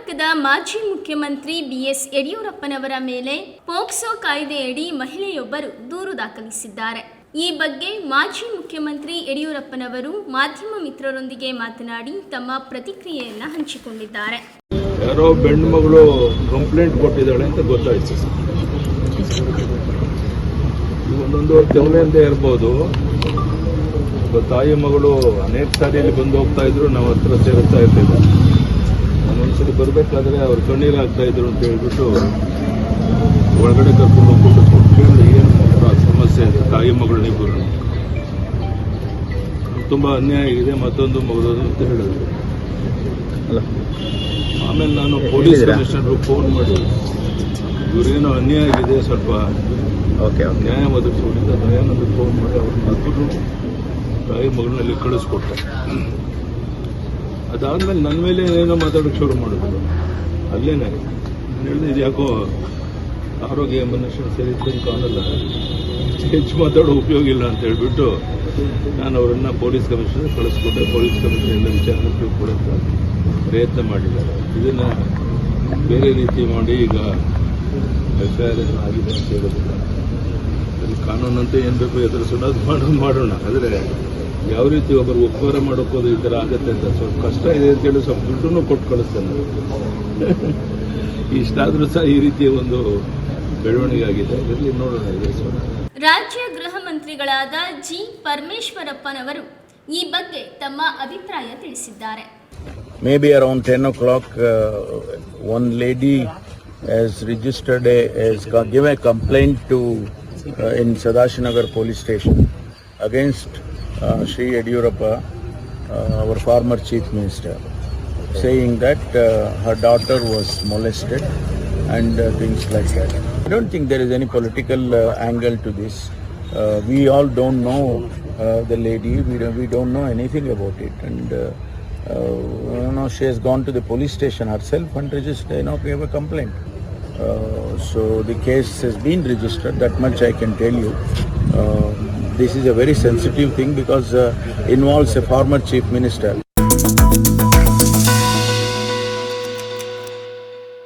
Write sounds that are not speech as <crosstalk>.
ಕರ್ನಾಟಕದ ಮಾಜಿ ಮುಖ್ಯಮಂತ್ರಿ ಬಿಎಸ್ ಯಡಿಯೂರಪ್ಪನವರ ಮೇಲೆ ಪೋಕ್ಸೋ ಕಾಯ್ದೆಯಡಿ ಮಹಿಳೆಯೊಬ್ಬರು ದೂರು ದಾಖಲಿಸಿದ್ದಾರೆ. ಈ ಬಗ್ಗೆ ಮಾಜಿ ಮುಖ್ಯಮಂತ್ರಿ ಯಡಿಯೂರಪ್ಪನವರು ಮಾಧ್ಯಮ ಮಿತ್ರರೊಂದಿಗೆ ಮಾತನಾಡಿ ತಮ್ಮ ಪ್ರತಿಕ್ರಿಯೆಯನ್ನು ಹಂಚಿಕೊಂಡಿದ್ದಾರೆ. ಯಾರೋ ಮಗಳು ಕಂಪ್ಲೇಂಟ್ ಕೊಟ್ಟಿದ್ದಾಳೆ ಅಂತ ಗೊತ್ತಾಯ್ತು. ಒಂದೊಂದು ಒಂದೊಂದು ಅಂತ ಇರ್ಬೋದು ತಾಯಿ ಮಗಳು ಅನೇಕ ಸಾರಿ ಇಲ್ಲಿ ಬಂದು ಹೋಗ್ತಾ ಇದ್ರು, ನಾವು ಹತ್ರ ಸೇರುತ್ತಾ ಇರ್ತಿದ್ದೆ ಒಂದೊಂದ್ಸರಿ ಬರಬೇಕಾದ್ರೆ ಅವ್ರು ಕಣ್ಣೀರು ಆಗ್ತಾ ಇದ್ರು ಅಂತ ಹೇಳ್ಬಿಟ್ಟು ಒಳಗಡೆ ಕರ್ಕೊಂಡು ಹೋಗ್ಬಿಟ್ಟು ಕೇಳಿದ್ರೆ ಏನು ಆ ಸಮಸ್ಯೆ ಇದೆ ತಾಯಿ ಮಗಳನ್ನಿಬ್ಬರು ತುಂಬ ಅನ್ಯಾಯ ಆಗಿದೆ ಮತ್ತೊಂದು ಮಗಳದು ಅಂತ ಹೇಳಿದ್ರು. ಅಲ್ಲ ಆಮೇಲೆ ನಾನು ಪೊಲೀಸ್? ಕಮಿಷನರ್ ಫೋನ್ ಮಾಡಿ ಇವರೇನೋ ಅನ್ಯಾಯ ಆಗಿದೆ ಸ್ವಲ್ಪ. ಓಕೆ ನ್ಯಾಯ ಒದಗಿಸ್ಕೊಂಡಿದ್ದ ದಯಾನಂದ ಫೋನ್ ಮಾಡಿ ಅವ್ರನ್ನ ಇಬ್ಬರು ತಾಯಿ ಮಗಳನ್ನಲ್ಲಿ ಕಳಿಸ್ಕೊಟ್ಟೆ ಅದಾದ್ಮೇಲೆ ನನ್ನ ಮೇಲೆ ಏನೋ ಮಾತಾಡೋಕೆ ಶುರು ಮಾಡಿದ್ರು ಅಲ್ಲೇನೆ. ನಾನು ಹೇಳಿದೆ ಇದು ಯಾಕೋ ಆರೋಗ್ಯ ಮನುಷ್ಯನ ಸರಿ ಕಾಣಲ್ಲ. ಹೆಚ್ಚು ಮಾತಾಡೋ ಉಪಯೋಗ ಇಲ್ಲ ಅಂತ ಹೇಳಿಬಿಟ್ಟು ನಾನು ಅವರನ್ನ ಪೊಲೀಸ್ ಕಮಿಷನರ್ ಕಳಿಸ್ಕೊಟ್ಟೆ ಪೊಲೀಸ್ ಕಮಿಷನರ್ ಎಲ್ಲ ವಿಚಾರಣೆ ತಿಳ್ಕೊಳ್ಳೋಕೆ ಪ್ರಯತ್ನ ಮಾಡಿದ್ದಾರೆ. ಇದನ್ನ ಬೇರೆ ರೀತಿ ಮಾಡಿ ಈಗ ಎಫ್ ಐ ಆರ್ ಆಗಿದೆ ಅಂತ ಹೇಳೋದಿಲ್ಲ. ಕಾನೂನಂತೆ ಏನು ಬೇಕು ಎದುರಿಸೋಣ ಅದು ಮಾಡೋಣ ಮಾಡೋಣ. ಆದರೆ ಯಾವ ರೀತಿ ಒಬ್ಬರು ಉಪಕಾರ ಮಾಡೋಕ್ಕೋದು ಈ ಥರ ಆಗುತ್ತೆ ಅಂತ ಸ್ವಲ್ಪ ಕಷ್ಟ ಇದೆ ಅಂತ ಹೇಳಿ ಸ್ವಲ್ಪ ದುಡ್ಡನ್ನು ಕೊಟ್ಟು ಕಳಿಸ್ತಾನೆ <laughs> ಇಷ್ಟಾದರೂ ಸಹ ಈ ರೀತಿಯ ಒಂದು ಬೆಳವಣಿಗೆ ಆಗಿದೆ ಅದರಲ್ಲಿ ನೋಡೋಣ ಎದುರಿಸೋಣ ರಾಜ್ಯ ಗೃಹ ಮಂತ್ರಿಗಳಾದ ಜಿ ಪರಮೇಶ್ವರಪ್ಪನವರು ಈ ಬಗ್ಗೆ ತಮ್ಮ ಅಭಿಪ್ರಾಯ ತಿಳಿಸಿದ್ದಾರೆ. Maybe around 10 o'clock, uh, one lady has registered registered has give given a complaint to uh, in Sadashinagar police station against uh, Sri Yediyurappa, uh, our former chief minister, saying that uh, her daughter was molested and uh, things like that. I don't think there is any political uh, angle to this. Uh, we all don't know uh, the lady. We don't, we don't know anything about it, and uh, uh, you know she has gone to the police station herself and registered, you know, gave a complaint. Uh, so the case has been registered. That much I can tell you. Uh, this is a very sensitive thing because uh, involves a former chief minister.